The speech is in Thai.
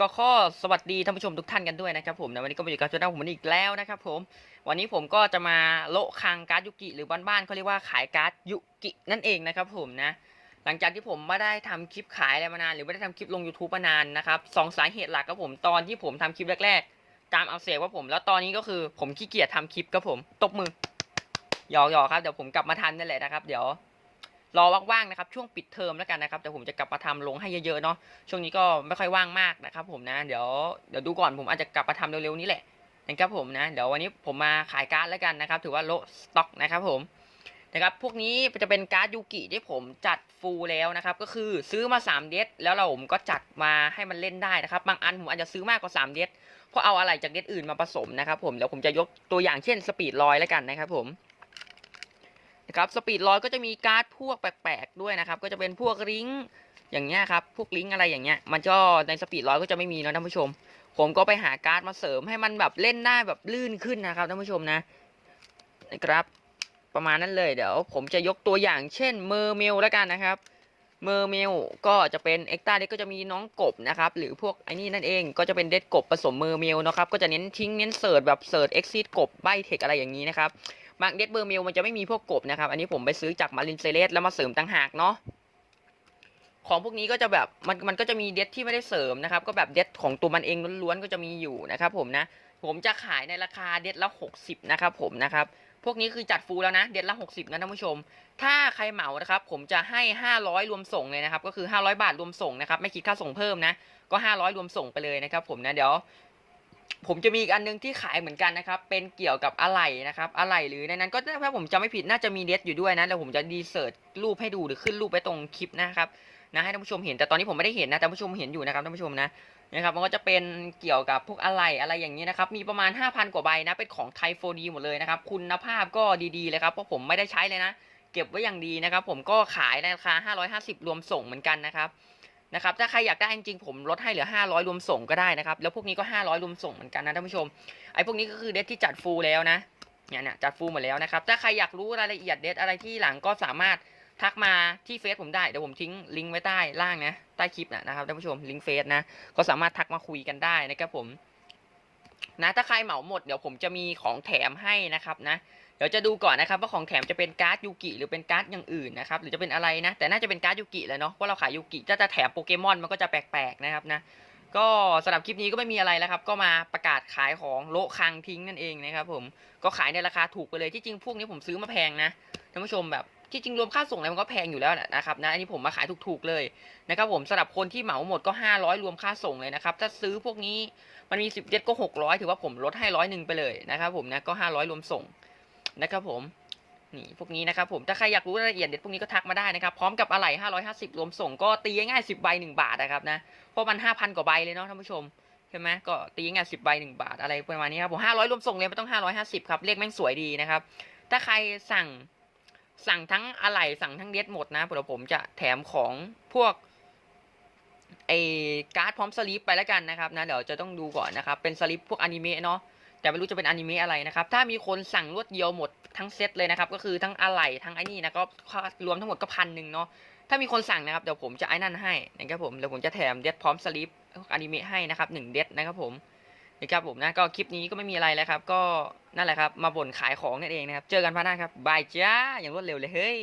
ก็ข้อสวัสดีท่านผู้ชมทุกท่านกันด้วยนะครับผมนะวันนี้ก็มาอยู่กับช่องผมอีกแล้วนะครับผม วันนี้ผมก็จะมาโละคังการ์ดยุกิหรือบ้านๆเขาเรียกว่าขายการ์ดยุกินั่นเองนะครับผมนะ หลังจากที่ผมไม่ได้ทำคลิปขายอะไรมานานหรือไม่ได้ทำคลิปลง YouTube มานานนะครับสองสาเหตุหลักครับผมตอนที่ผมทำคลิปแรกๆตามเอาเสียว่าผม แล้วตอนนี้ก็คือผมขี้เกียจทำคลิปครับผมตบมือหยอกๆครับเดี๋ยวผมกลับมาทันนั่นแหละนะครับ เดี๋ยว รอว่างๆนะครับช่วงปิดเทอมแล้วกันนะครับเดี๋ยวผมจะกลับมาทำลงให้เยอะๆเนาะช่วงนี้ก็ไม่ค่อยว่างมากนะครับ ผมนะเดี๋ยวเดี๋ยวดูก่อนผมอาจจะกลับมาทำเร็วๆนี้แหละนะครับผมนะเดี๋ยววันนี้ผมมาขายการ์ดแล้วกันนะครับ ถือว่าโลสต็อกนะครับผมนะครับพวกนี้จะเป็นการ์ดยูกิที่ผมจัดฟูลแล้วนะครับ ก็คือซื้อมา3เดสแล้วเราผมก็จัดมาให้มันเล่นได้นะครับ บางอันผมอาจจะซื้อมากกว่า3เดสเพราะเอาอะไรจากเดสอื่นมาผสมนะครับ ผมเดี๋ยวผมจะยกตัวอย่างเช่นสปีดลอยแล้วกันนะครับ ผม นะครับสปีดลอยก็จะมีการ์ดพวกแปลกๆด้วยนะครับ ก็จะเป็นพวกลิงก์อย่างเงี้ยครับ พวกลิงก์อะไรอย่างเงี้ย มันก็ในสปีดลอยก็จะไม่มีนะท่านผู้ชม ผมก็ไปหาการ์ดมาเสริมให้มันแบบเล่นได้แบบลื่นขึ้นนะครับท่านผู้ชมนะนะครับ ประมาณนั้นเลยเดี๋ยวผมจะยกตัวอย่างเช่นเมอร์เมลแล้วกันนะครับเมอร์เมลก็จะเป็นเอ็กตาเด็กก็จะมีน้องกบนะครับ หรือพวกไอ้นี่นั่นเองก็จะเป็นเด็ดกบผสมเมอร์เมลนะครับ ก็จะเน้นทิ้งเน้นเสิร์ชแบบเสิร์ชเอ็กซิสกบใบเทคอะไรอย่างนี้นะครับ มาร์กเดดเบอร์เมลมันจะไม่มีพวกกบนะครับ อันนี้ผมไปซื้อจากมารินเซเลสแล้วมาเสริมต่างหากเนาะของพวกนี้ก็จะแบบมันมันก็จะมีเดดที่ไม่ได้เสริมนะครับ ก็แบบเดดของตัวมันเองล้วนๆก็จะมีอยู่นะครับ ผมนะ ผมจะขายในราคาเดดละ 60 นะครับผมนะครับ พวกนี้คือจัดฟูลแล้วนะ เดดละ 60 นะท่านผู้ชม ถ้าใครเหมานะครับ ผมจะให้ 500 รวมส่งเลยนะครับ ก็คือ 500 บาทรวมส่งนะครับ ไม่คิดค่าส่งเพิ่มนะ ก็ 500 รวมส่งไปเลยนะครับ ผมนะ เดี๋ยว ผมจะมีอีกอันนึงที่ขายเหมือนกันนะครับ เป็นเกี่ยวกับอะไหล่นะครับอะไหล่หรือในนั้นก็ถ้าผมจำไม่ผิดน่าจะมีเดสอยู่ด้วยนะแล้วผมจะดีเซิร์ชรูปให้ดูหรือขึ้นรูปไปตรงคลิปนะครับนะให้ท่านผู้ชมเห็นแต่ตอนนี้ผมไม่ได้เห็นนะแต่ท่านผู้ชมเห็นอยู่นะครับท่านผู้ชมนะนะครับมันก็จะเป็นเกี่ยวกับพวกอะไหล่อะไรอย่างนี้นะครับมีประมาณ 5,000 กว่าใบนะเป็นของไทโฟดีหมดเลยนะครับคุณภาพก็ดีๆเลยครับเพราะผมไม่ได้ใช้เลยนะ เก็บไว้อย่างดีนะครับ ผมก็ขายในราคา 550 รวมส่งเหมือนกันนะครับ นะครับถ้าใครอยากได้จริงๆผมลดให้เหลือ 500 รวมส่งก็ได้นะครับ แล้วพวกนี้ก็ 500 รวมส่งเหมือนกันนะท่านผู้ชมไอ้พวกนี้ก็คือเดทที่จัดฟูลแล้วนะเนี่ยเนี่ยจัดฟูลหมดแล้วนะครับถ้าใครอยากรู้รายละเอียดเดทอะไรที่หลังก็สามารถทักมาที่เฟซผมได้เดี๋ยวผมทิ้งลิงก์ไว้ใต้ล่างนะใต้คลิปนะนะครับท่านผู้ชมลิงก์เฟซนะก็สามารถทักมาคุยกันได้นะครับผม นะถ้าใครเหมาหมดเดี๋ยวผมจะมีของแถมให้นะครับนะเดี๋ยวจะดูก่อนนะครับว่าของแถมจะเป็นการ์ดยูกิหรือเป็นการ์ดอย่างอื่นนะครับหรือจะเป็นอะไรนะ แต่น่าจะเป็นการ์ดยูกิแหละเนาะเพราะเราขายยูกิถ้าจะแถมโปเกมอนมันก็จะแปลกๆนะครับนะก็สำหรับคลิปนี้ก็ไม่มีอะไรแล้วครับ ก็มาประกาศขายของโลคังทิ้งนั่นเองนะครับผมก็ขายในราคาถูกไปเลยที่จริงพวกนี้ผมซื้อมาแพงนะท่านผู้ชมแบบ ที่จริงรวมค่าส่งอะไรมันก็แพงอยู่แล้วนะครับนะอันนี้ผมมาขายถูกๆเลยนะครับผมสำหรับคนที่เหมาหมดก็ 500 รวมค่าส่งเลยนะครับถ้าซื้อพวกนี้มันมี 10เด็ดก็ 600 ถือว่าผมลดให้ร้อยหนึ่งไปเลยนะครับผมนะก็ 500 รวมส่งนะครับผมนี่พวกนี้นะครับผมถ้าใครอยากรู้รายละเอียดเด็ดพวกนี้ก็ทักมาได้นะครับพร้อมกับอะไหล่550 รวมส่งก็ตีง่าย10ใบ1บาทนะครับนะเพราะมัน 5,000 กว่าใบเลยเนาะท่านผู้ชมใช่ไหมก็ตีง่าย10ใบ1บาทอะไรประมาณนี้ครับผม500 รวมส่งเลยไม่ต้อง 550 ครับเลขแม่งสวยดีนะครับถ้าใครสั่ง สั่งทั้งอะไหล่สั่งทั้งเด็ดหมดนะเดี๋ยวผมจะแถมของพวกไอการ์ดพร้อมสลิปไปแล้วกันนะครับนะเดี๋ยวจะต้องดูก่อนนะครับ เป็นสลิปพวกอนิเมะเนาะแต่ไม่รู้จะเป็นอนิเมะอะไรนะครับ ถ้ามีคนสั่งรวดเดียวหมดทั้งเซตเลยนะครับ ก็คือทั้งอะไหล่ทั้งไอ้นี่นะก็รวมทั้งหมดก็พันหนึ่งเนาะถ้ามีคนสั่งนะครับเดี๋ยวผมจะไอ้นั่นให้นะครับผมเดี๋ยวผมจะแถมเด็ดพร้อมสลิปอนิเมะให้นะครับหนึ่งเด็ดนะครับผม นะครับผมนะก็คลิปนี้ก็ไม่มีอะไรแล้วครับ ก็นั่นแหละครับ มาบ่นขายของนั่นเองนะครับ เจอกันพาร์ทหน้าครับบายจ้าอย่างรวดเร็วเลยเฮ้ย